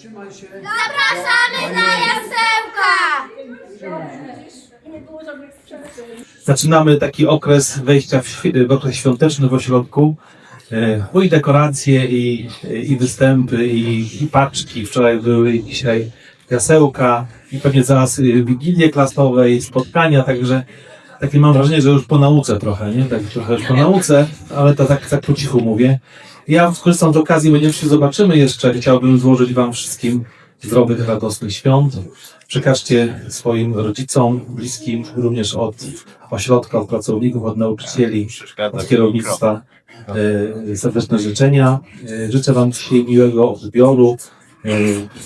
Trzymaj się. Zapraszamy na jasełka! Zaczynamy taki okres wejścia w, w okres świąteczny w ośrodku. E, No i dekoracje, i, i występy, i, i paczki. Wczoraj były, dzisiaj jasełka, i pewnie zaraz y, wigilie klasowe, i spotkania, także takie mam wrażenie, że już po nauce trochę, nie? Tak trochę już po nauce, ale to tak, tak po cichu mówię. Ja skorzystam z okazji, ponieważ się zobaczymy jeszcze, chciałbym złożyć Wam wszystkim zdrowych, radosnych świąt. Przekażcie swoim rodzicom, bliskim, również od ośrodka, od pracowników, od nauczycieli, od kierownictwa e, serdeczne życzenia. E, Życzę Wam dzisiaj miłego odbioru. E,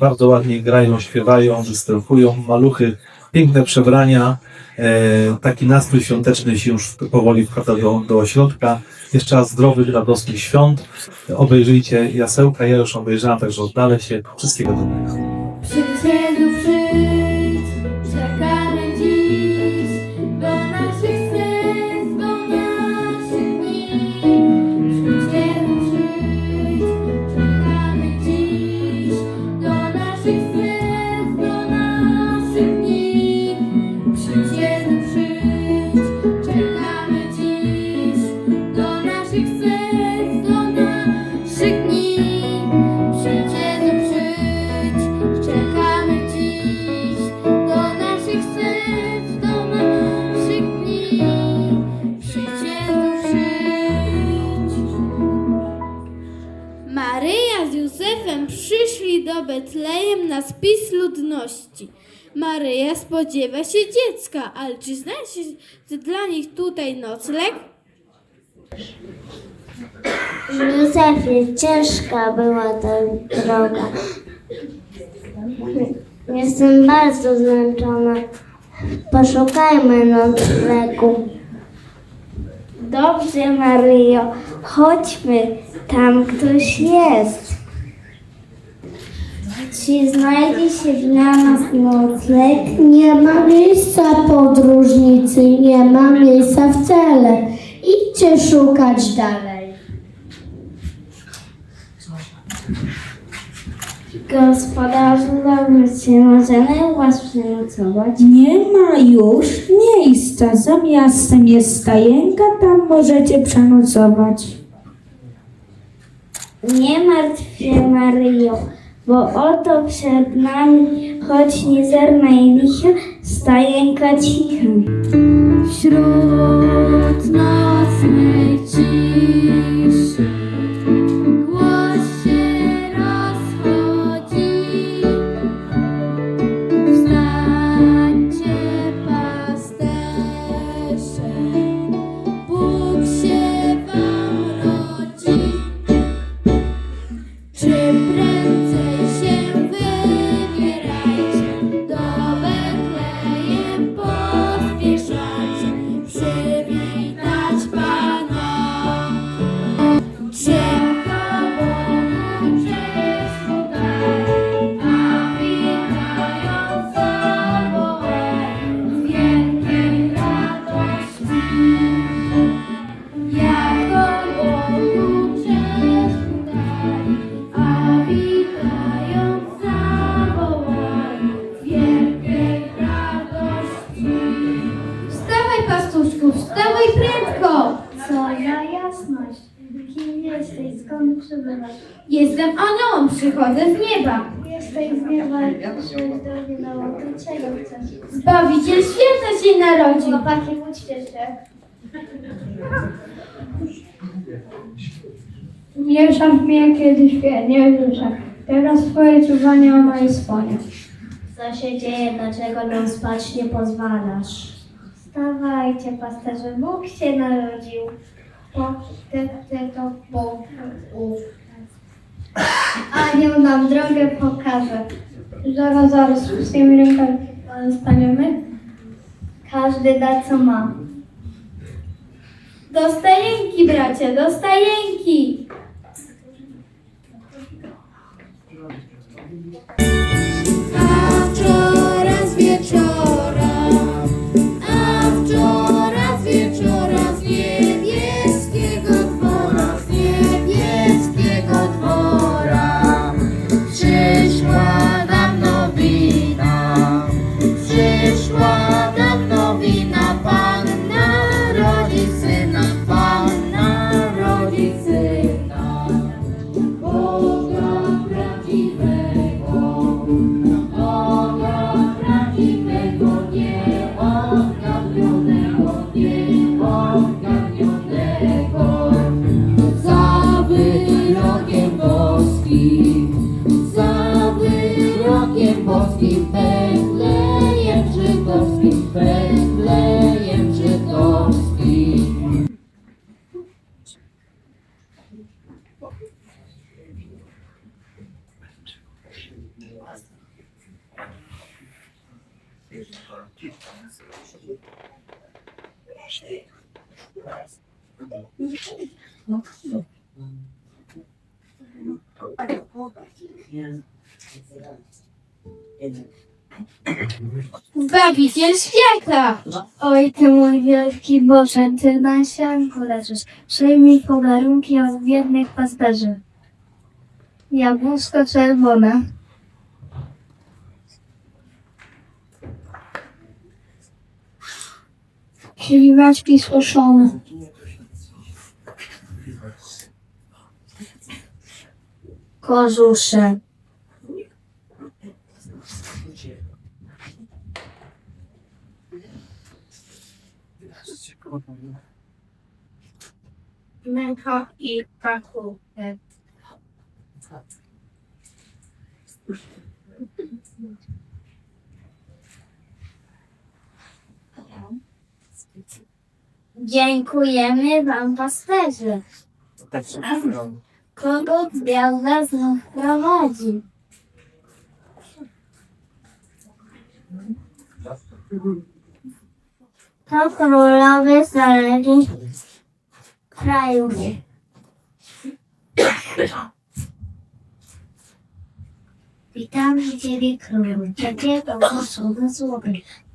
Bardzo ładnie grają, śpiewają, występują, maluchy, piękne przebrania. E, Taki nastrój świąteczny się już powoli wpada do, do ośrodka. Jeszcze raz zdrowych, radosnych świąt. Obejrzyjcie jasełka, ja już obejrzałem, także oddalę się. Wszystkiego dobrego. Betlejem na spis ludności. Maryja spodziewa się dziecka, ale czy znajdzie dla nich tutaj nocleg? Józefie, ciężka była ta droga. Jestem bardzo zmęczona. Poszukajmy noclegu. Dobrze, Maryjo, chodźmy. Tam ktoś jest. Czy znajdzie się dla nas nocleg? Nie ma miejsca podróżnicy, nie ma miejsca wcale. Idźcie szukać dalej. Gospodarzu, dobrze, czy możemy Was przenocować? Nie ma już miejsca. Za miastem jest stajenka, tam możecie przenocować. Nie martw się, Maryjo, bo oto przed nami, choć mizerna i licha, stajenka cicha. Wśród nocnej nieba. Jesteś z nieba, przyszłeś do mnie na łąkę. Czego chcesz? Zbawiciel świata się narodził. Chłopaki, uczcie się. Nie szaf mnie kiedyś wie, nie ruszę. Teraz twoje czuwanie o mojej sponie. Co się dzieje? Dlaczego nam spać nie pozwalasz? Wstawajcie, pasterze, Bóg się narodził. Po ty, ty to Bóg. Anioł nam drogę pokaże. Zaraz, zaraz, tymi rękami staniemy. Każdy da co ma. Do stajenki, bracia, do! Zbawiciel świata! Oj, ty mój wielki Boże, ty na sianku leżysz. Przyjmij podarunki od biednych pasterzy. Jabłuszko czerwone. Śliwaczki suszone. Kożusze. Męko i paku. Dziękujemy wam pasterze. Kogo zbiał was znów prowadzi? To królowie znaleźli krajów. Witamy Ciebie królu, takiego osoby złoty.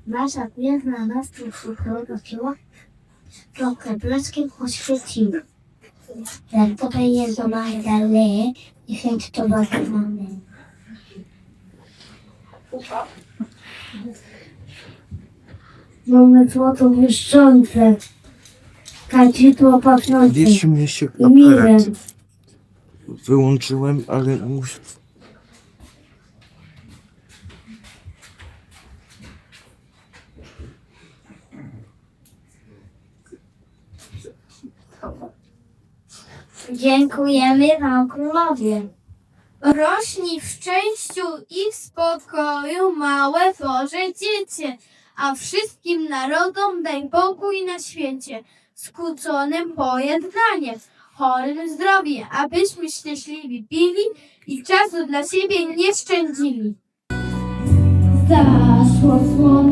Nasza piękna nas tu przyprowadziła, trochę blaskiem oświeciła. Jak tutaj jest do Magdaleny i chęć to mamy. Mamy złoto błyszczące, kadzidło pachnące Wiesz, mnie się i wyłączyłem, ale muszę. Dziękujemy Wam królowie. Rośnij w szczęściu i w spokoju, małe Boże dziecię, a wszystkim narodom daj pokój na świecie, skłóconym pojednanie, chorym zdrowie, abyśmy szczęśliwi pili i czasu dla siebie nie szczędzili. Zaszło słoneczko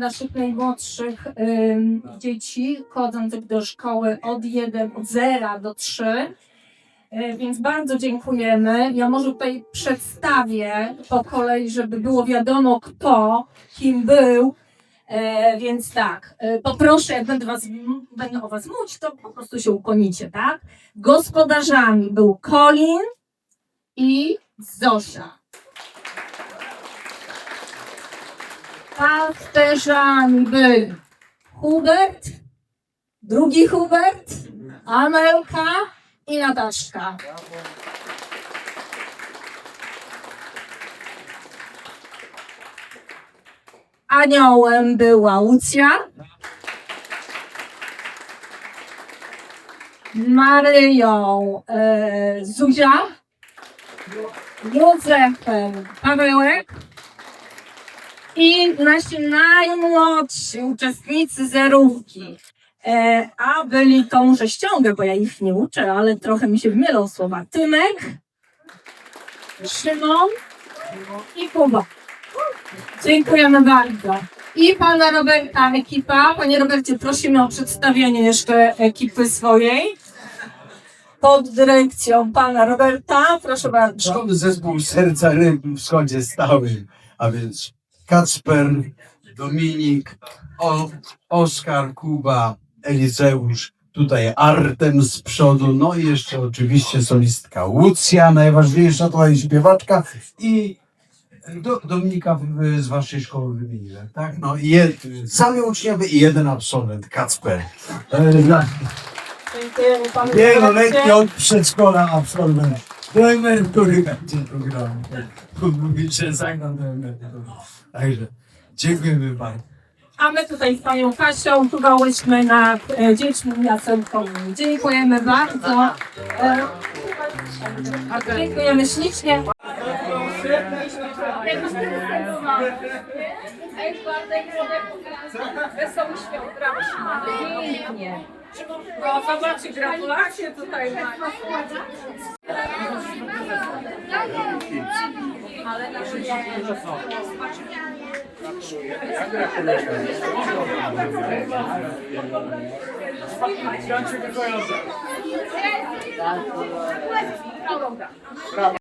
naszych najmłodszych ym, dzieci, chodzących do szkoły od 1, od 0 do 3. Y, Więc bardzo dziękujemy. Ja może tutaj przedstawię po kolei, żeby było wiadomo kto, kim był. E, więc tak, e, poproszę, jak będę, was, będę o was mówić, to po prostu się ukłonicie, tak? Gospodarzami był Colin i Zosia. Pasterzami byli Hubert, drugi Hubert, Amelka i Nataszka. Aniołem była Łucja. Maryją e, Zuzia. Józefem Pawełek. I nasi najmłodsi uczestnicy zerówki. E, a byli to muszę ściągę, bo ja ich nie uczę, ale trochę mi się mylą słowa. Tymek, Szymon i Kuba. Dziękujemy bardzo. I pana Roberta ekipa. Panie Robercie, prosimy o przedstawienie jeszcze ekipy swojej. Pod dyrekcją pana Roberta. Proszę bardzo. Szkolny zespół Serca Ryb w wschodzie stałym, a więc Kacper, Dominik, o, Oskar, Kuba, Eliseusz, tutaj Artem z przodu, no i jeszcze oczywiście solistka Łucja, najważniejsza tutaj śpiewaczka i do, Dominika z waszej szkoły wymieniłem, tak? No i jed, sami uczniowie i jeden absolwent, Kacper. E, Dziękujemy panu Wieloletni od przedszkola absolwent. Do emerytury będzie program. Mówi, że zagram do emerytury. Także dziękujemy bardzo. A my tutaj z panią Kasią czuwałyśmy nad e, dziećmi jasełkowymi. Dziękujemy bardzo. E, dziękujemy ślicznie. Wesoły świąt, brawo. Pięknie. No, zobaczcie, gratulacje tutaj